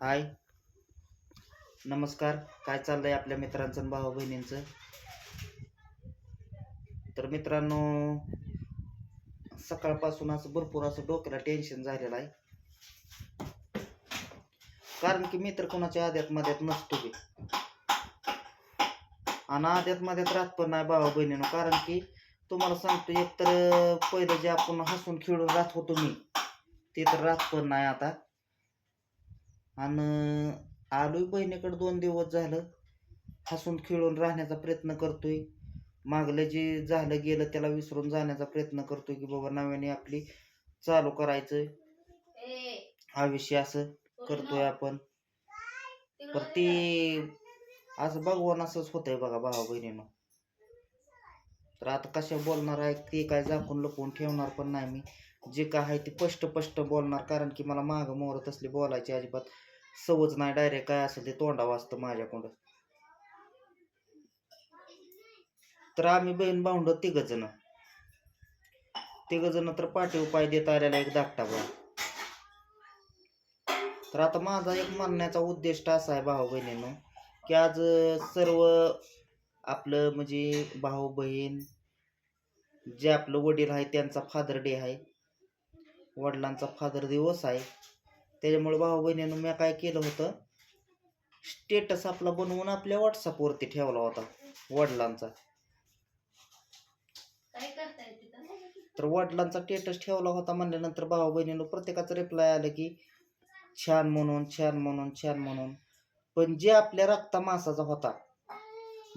हाय. नमस्कार. काय चाललंय आपल्या मित्रांचं आणि भाऊ बहिणींचं? तर मित्रांनो सकाळपासून असं भरपूर असं डोक्याला टेन्शन झालेलं आहे. कारण की मित्र कोणाच्या आद्यात मध्यात नसतो बी. आणि आद्यात मध्यात राहत पण नाही भाऊ बहिणीनं कारण की तुम्हाला सांगतो एकतर पहिलं जे आपण हसून खेळून राहत होतो मी ते तर राहत पण नाही आता. आणि आलोय बहिणीकडे दोन दिवस झालं. हसून खेळून राहण्याचा प्रयत्न करतोय. मागलं जे झालं गेलं त्याला विसरून जाण्याचा प्रयत्न करतोय की बाबा नव्याने आपली चालू करायचं आयुष्य असं करतोय आपण. पर ते असं भगवान असंच होतंय बघा भावा बहिणीनं. तर आता कशा बोलणार आहे ते काय झाकून लपवून ठेवणार पण नाही मी. जे काय आहे ते स्पष्ट स्पष्ट बोलणार. कारण की मला मागं मोहरत असली बोलायची अजिबात सवच नाही. डायरेक्ट काय असेल ते तोंडा वाजतं माझ्याकडं. तर आम्ही बहीण भाऊंड तिघ जण. तिघ जण तर पाठी उपाय देत आलेला एक धाकटा बा तर आता माझा एक म्हणण्याचा उद्दिष्ट असा आहे भाऊ बहिणीनं की आज सर्व आपलं म्हणजे भाऊ बहीण जे आपलं वडील आहे त्यांचा फादर डे आहे. वडिलांचा फादर दिवस आहे. त्याच्यामुळे भाऊ बहिणीनं मी काय केलं होतं स्टेटस आपला बनवून आपल्या व्हॉट्सअपवरती ठेवला होता वडिलांचा. तर वडिलांचा स्टेटस ठेवला होता म्हणल्यानंतर भाऊ बहिणीनं प्रत्येकाचं रिप्लाय आलं की छान म्हणून छान म्हणून छान म्हणून. पण जे आपल्या रक्ता मासाचा होता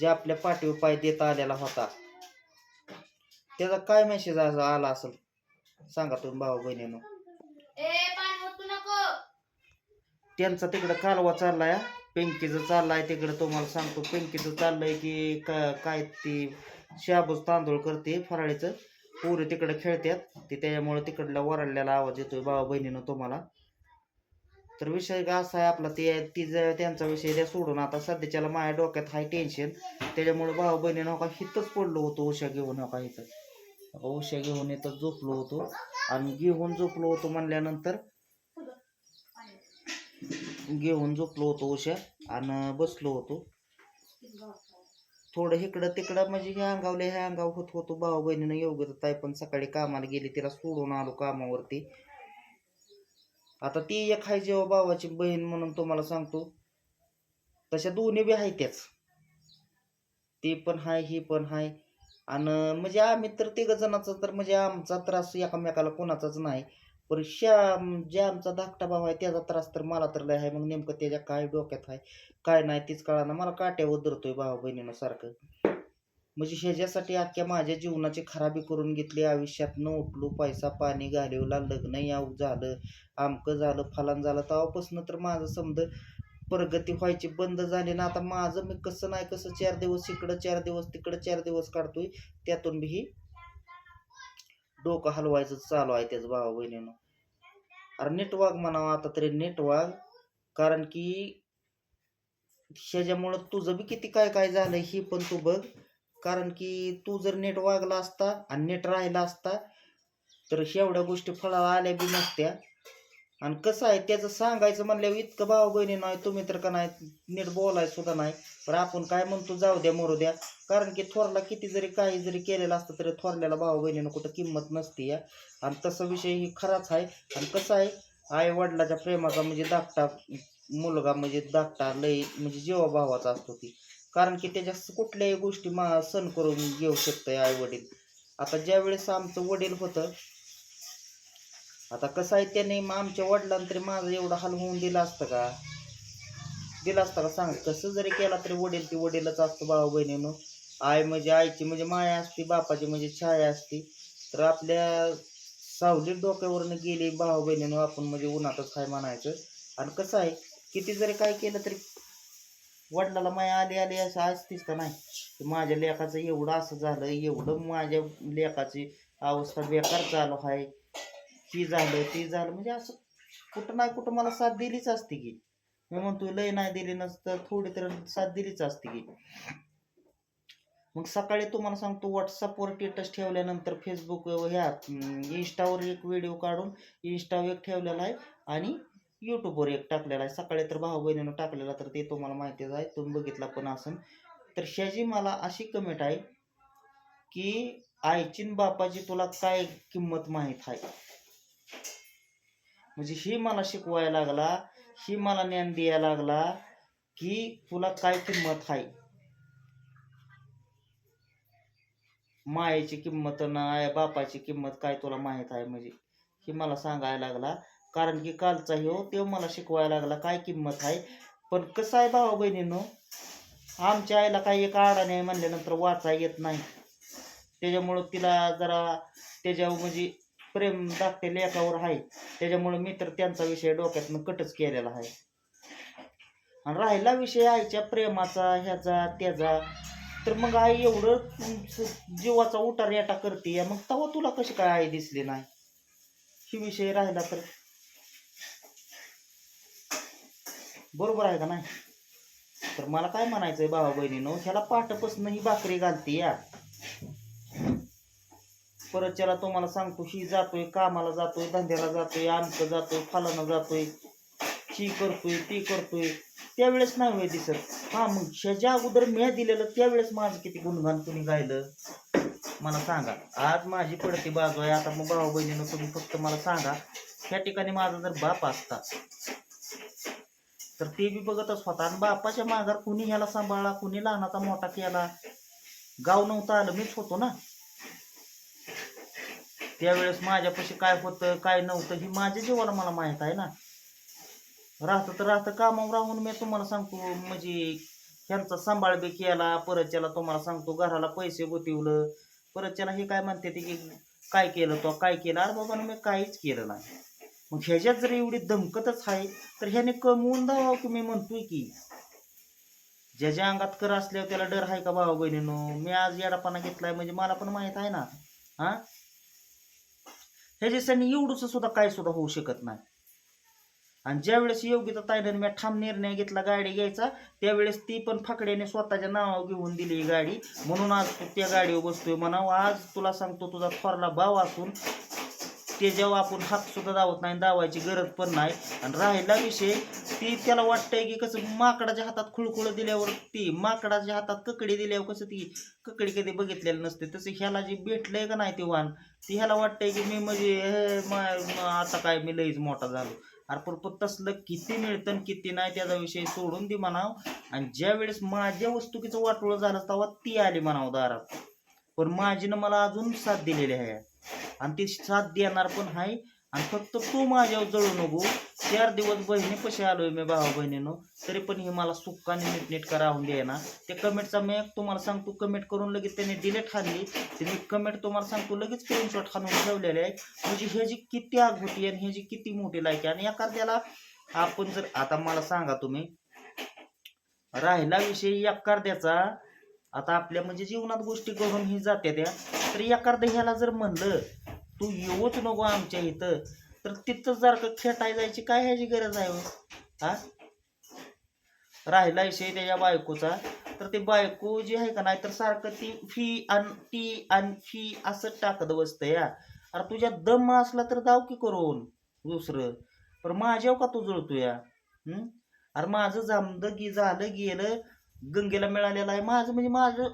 जे आपल्या पाठीवर पाय देता आलेला होता त्याचा काय मेसेज आला असेल? सांगा तुम्ही भाऊ बहिणीनं. नको. त्यांचा तिकडं कालवा चाललाय पेंकीचं चाललाय तिकडं तुम्हाला सांगतो पेंकीचं चाललंय की काय ती शाबूज तांदूळ करते फराळीचं पोरी तिकडं खेळतात ते त्याच्यामुळे तिकडला वरडलेला आवाज येतोय भावा बहिणीनं तुम्हाला. तर विषय का असा आहे आपला ते ती त्यांचा विषय द्या सोडून आता सध्याच्याला माझ्या डोक्यात हाय टेन्शन त्याच्यामुळे भाऊ बहिणीनं का हिथंच पडलो होतो उशा घेऊन हो का इथं. औषध घेऊन इथं झोपलो होतो. आणि घेऊन झोपलो होतो म्हणल्यानंतर घेऊन झोपलो होतो उशा आणि बसलो होतो. थोडं इकडं तिकडं म्हणजे हे अंगावले हे अंगाव होत होतो. भाऊ बहिणीनं योग्य ताई पण सकाळी कामाला गेली तिला सोडून आलो कामावरती. आता ती एक आहे जेव्हा भावाची बहीण म्हणून तुम्हाला सांगतो तशा दोन्ही बी आहे त्याच. ती पण हाय ही पण हाय. आणि म्हणजे आम्ही तर तिघ जणांचा तर म्हणजे आमचा त्रास एकामेकाला कोणाचाच नाही. पण श्याम जे आमचा धाकटा भाव आहे त्याचा त्रास तर मला तर लय आहे. मग नेमकं त्याच्या काय डोक्यात आहे काय नाही तीच कळाना. मला काट्यावर धरतोय भाऊ बहिणीनं सारखं. म्हणजे ह्याच्यासाठी अख्ख्या माझ्या जीवनाची खराबी करून घेतली. आयुष्यात न उठलो पैसा पाणी घालवला लग्न याव झालं आमकं झालं फलान झालं. तेव्हापासून तर माझं समज प्रगती व्हायची बंद झाली ना. आता माझं मी कसं नाही कसं चार दिवस इकडं चार दिवस तिकडं चार दिवस काढतोय त्यातून बी ही डोकं हलवायचं चालू आहे त्याचं भावा बहिणीनं. अरे नेटवर्क म्हणावं आता तरी नेटवर्क कारण की ह्याच्यामुळं तुझं बी किती काय काय झालं ही पण तू बघ. कारण की तू जर नेट वागला असता आणि नेट राहिला असता तर एवढ्या गोष्टी फळाला आल्या बी नसत्या. आणि कसं आहे त्याचं सांगायचं म्हणल्यावर इतकं भाऊ बहिणी नाही तुम्ही तर का नाही नीट बोलाय सुद्धा नाही. पण आपण काय म्हणतो जाऊ द्या मरू द्या. कारण की थोरला किती जरी काही जरी केलेलं असतं तरी थोरल्याला भाऊ बहिणीनं कुठं किंमत नसते या. आणि तसा विषय ही खराच आहे. आणि कसं आहे आई वडिलाच्या प्रेमाचा म्हणजे धाकटा मुलगा म्हणजे धाकटा लई म्हणजे जेव्हा भावाचा असतो ती. कारण की त्याच्या कुठल्याही गोष्टी मा सण करून घेऊ शकतं आई वडील आता ज्यावेळेस आमचं वडील होतं आता कसं आहे त्याने मग आमच्या वडिलांना तरी माझं एवढं हाल होऊन दिलं असतं का? दिलं असतं का? सांग कसं जरी केला तरी वडील ती वडीलच असतो भाऊ बहिणीनं. आई म्हणजे आईची म्हणजे माया असती बापाची म्हणजे छाया असती. तर आपल्या सावलीत डोक्यावरनं गेली भाऊ बहिणीनं आपण म्हणजे उन्हातच काय म्हणायचं. आणि कसं आहे किती जरी काय केलं तरी वडिलाला माया आली आली असं असतीच का नाही? की माझ्या लेखाचं एवढं असं झालं एवढं माझ्या लेखाची अवस्था बेकार चालू आहे. ही झालं ती झालं. म्हणजे असं कुठं नाही कुठं मला साथ दिलीच असते की. मी म्हणतो लय नाही दिली नसतं थोडी तर साथ दिलीच असते की. मग सकाळी तुम्हाला सांगतो व्हॉट्सअपवर स्टेटस ठेवल्यानंतर फेसबुक ह्या इंस्टावर एक व्हिडिओ काढून इंस्टावर एक ठेवलेला आहे आणि यूट्यूबवर एक टाकलेला आहे. सकाळी तर भाऊ बहिणीनं टाकलेला तर ते तुम्हाला माहितीच आहे. तुम्ही बघितला पण असन. तर ह्याची मला अशी कमेंट आहे की आईचीन बापाची तुला काय किंमत माहीत आहे? म्हणजे ही मला शिकवायला लागला ही मला ज्ञान द्यायला लागला की तुला काय किंमत आहे मायेची किंमत ना बापाची किंमत काय तुला माहीत आहे? म्हणजे हे मला सांगायला लागला. कारण की कालचा हो तो मला शिकवायला लागला काय किंमत आहे पण कसं आहे भावा बहिणीनो आमच्या आईला काही एक आडा नाही म्हणल्यानंतर वाचा येत नाही. त्याच्यामुळं तिला जरा त्याच्यावर म्हणजे प्रेम दाखते लेखावर आहे. त्याच्यामुळं मी तर त्यांचा विषय डोक्यातनं कटच केलेला आहे. आणि राहिला विषय आईच्या प्रेमाचा ह्याचा त्याचा. तर मग आई एवढं जीवाचा उतार याटा करते मग तेव्हा तुला कशी काय आई दिसली नाही? ही विषय राहिला तर. बरोबर आहे का नाही? तर मला काय म्हणायचंय भावा बहिणीनो ह्याला पाठपासून ही भाकरी घालते या परत त्याला तुम्हाला सांगतो ही जातोय कामाला जातोय धंद्याला जातोय आमचं जातोय फलानं जातोय ही करतोय ती करतोय. त्यावेळेस नाही होय दिसत. हा मग ह्याच्या अगोदर मी दिलेलं त्यावेळेस माझं किती गुणगान कुणी गायलं? मला सांगा. आज माझी पडती बाजू आहे. आता मग भाऊ बहिणीनं तुम्ही फक्त मला सांगा ह्या ठिकाणी माझा जर बाप असता तर ते बी बघतच होता. आणि बापाच्या माघार कुणी ह्याला सांभाळला कुणी लहानाचा मोठा केला? गाव नव्हतं आलं. मीच होतो ना. त्यावेळेस माझ्यापाशी काय होतं काय नव्हतं ही माझ्या जीवाला मला माहीत आहे ना. राहतं तर राहतं कामावर राहून मी तुम्हाला सांगतो म्हणजे ह्यांचा सांभाळ बी केला परत त्याला तुम्हाला सांगतो घराला पैसे गोतिवलं. परत त्याला हे काय म्हणते ते की काय केलं तो काय केलं? अरे बाबा मी काहीच केलं नाही. मग ह्याच्यात जर एवढी धमकतच आहे तर ह्याने कमवून दावा की मी म्हणतोय की ज्याच्या अंगात कर असल्यावर त्याला डर आहे का भावा बहिणीनो? मी आज येडापणा घेतलाय म्हणजे मला पण माहीत आहे ना हा? ह्याच्यासाठी एवढंच सुद्धा काय सुद्धा होऊ शकत नाही. आणि ज्यावेळेस योग्यता ताईनं मी ठाम निर्णय घेतला गाडी घ्यायचा त्यावेळेस ती पण फाकड्याने स्वतःच्या नावावर घेऊन दिली ही गाडी. म्हणून आज तू त्या गाडीवर बसतोय म्हणावं आज तुला सांगतो तुझा थोरला भाव असून त्याच्यावर आपण हात सुद्धा दावत नाही दावायची गरज पण नाही. आणि राहिला विषय ती त्याला वाटतंय की कसं माकडाच्या हातात खुळखुळ दिल्यावर ती माकडाच्या हातात ककडी दिल्यावर कसं ती ककडी कधी बघितलेलं नसते. तसं ह्याला जी भेटलंय का नाही ते वाहन ती ह्याला वाटतंय की मी म्हणजे आता काय मी लईच मोठा झालो. अरे पण तसलं किती मिळतं किती नाही त्याचा विषय सोडून दे म्हणाव. आणि ज्या वेळेस माझ्या वस्तुकीचं वाटोळं झालं तेव्हा ती आली म्हणाव दारात. पण माझीनं मला अजून साथ दिलेली आहे. आणि ती साथ देणार पण आहे. आणि फक्त तू माझ्यावर जळू नको. चार दिवस बहिणी पशी आलोय मी भावा बहिणीनं? तरी पण हे मला सुखाने नीटनेटका राहून द्यायना ते कमेंटचा मी तुम्हाला सांगतो कमेंट करून लगेच त्याने डिलेट हाणली ते मी कमेंट तुम्हाला सांगतो लगेच स्क्रीनशॉट हाणून ठेवलेले आहे म्हणजे ह्याची किती आग होती आणि ह्याची किती मोठी लायकी आणि एखाद्याला आपण जर आता मला सांगा तुम्ही राहिला विषय एखाद्याचा आता आपल्या म्हणजे जीवनात गोष्टी करून ही जाते त्या. तर एखादं ह्याला जर म्हणलं तू येऊच नको आमच्या इथं तर तिथं जर का खेटाय जायची काय ह्याची गरज आहे हो? हा? राहिला विषय त्याच्या बायकोचा तर ते बायको जी आहे का नाही तर सारखं ती फी आणि ती आणि फी असं टाकत बसतं या अरे तुझ्या दम असला तर जाऊ की करून दुसरं. पण माझ्यावर का तू जळतो या अरे माझं जमलं गी झालं गेलं गंगेला मिळालेलं आहे माझं म्हणजे माझं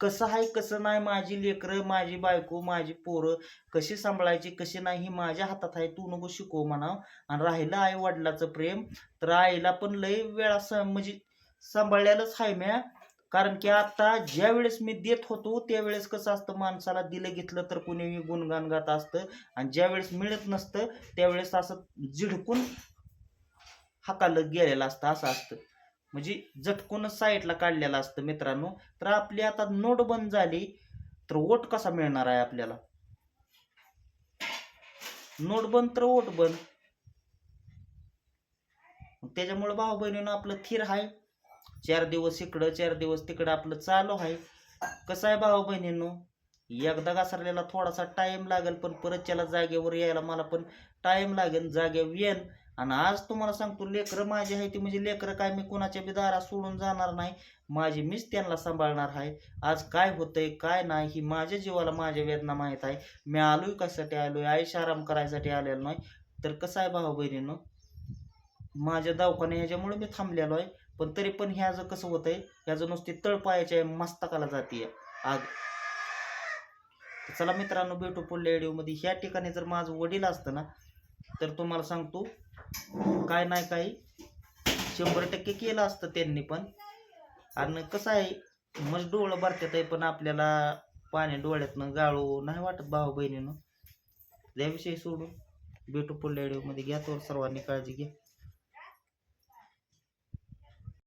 कसं आहे कसं नाही माझी लेकरं माझी बायको माझी पोरं कशी सांभाळायची कशी नाही ही माझ्या हातात आहे तू नको शिकव म्हणा आणि राहिलं आई वडिलाचं प्रेम तर आईला पण लय वेळा स म्हणजे सांभाळलेलंच आहे म्या. कारण की आता ज्या वेळेस मी देत होतो त्यावेळेस कसं असतं माणसाला दिलं घेतलं तर कुणी गुणगान गात असतं. आणि ज्या वेळेस मिळत नसतं त्यावेळेस असं झिडकून हाकालं गेलेलं असतं असं असतं. म्हणजे झटकूनच साईडला काढलेलं असतं मित्रांनो. तर आपली आता नोट बंद झाली तर वोट कसा मिळणार आहे आपल्याला? नोट बंद तर वोट बंद. त्याच्यामुळे भाऊ बहिणीनं आपलं थिर आहे. चार दिवस इकडं चार दिवस तिकडं आपलं चालू आहे. कसं आहे भाऊ बहिणींनो एकदा घासरलेला थोडासा टाइम लागेल पण परत त्याला जागेवर यायला मला पण टाइम लागेल. जागेवर येईल आणि आज तुम्हाला सांगतो लेकरं माझी आहे ती म्हणजे लेकरं काय मी कोणाच्या बी दारात सोडून जाणार नाही. माझी मीच त्यांना सांभाळणार आहे. आज काय होतंय काय नाही ही माझ्या जीवाला माझ्या वेदना माहीत आहे. मी आलोय कशासाठी आलोय? आयुष्य आराम करायसाठी आलेलो नाही. तर कसं आहे भाऊ बहिणीनं? माझ्या दवाखान्या ह्याच्यामुळे मी थांबलेलो आहे. पण तरी पण ह्याचं कसं होतंय? ह्याचं नुसती तळपायाच्या मस्तकाला जाते आग. चला मित्रांनो भेटू पुढल्या व्हिडिओमध्ये ह्या ठिकाणी जर माझं वडील असतं ना तर तुम्हाला सांगतो काय नाही काही. शंभर टक्के केलं असतं त्यांनी पण. आणि कसं आहे मग डोळं भरतात आहे पण आपल्याला पाणी डोळ्यातनं गाळू नाही वाटत भाऊ बहिणीनं. याविषयी सोडून. भेटू पुढल्या व्हिडिओमध्ये घ्या तर सर्वांनी काळजी घ्या.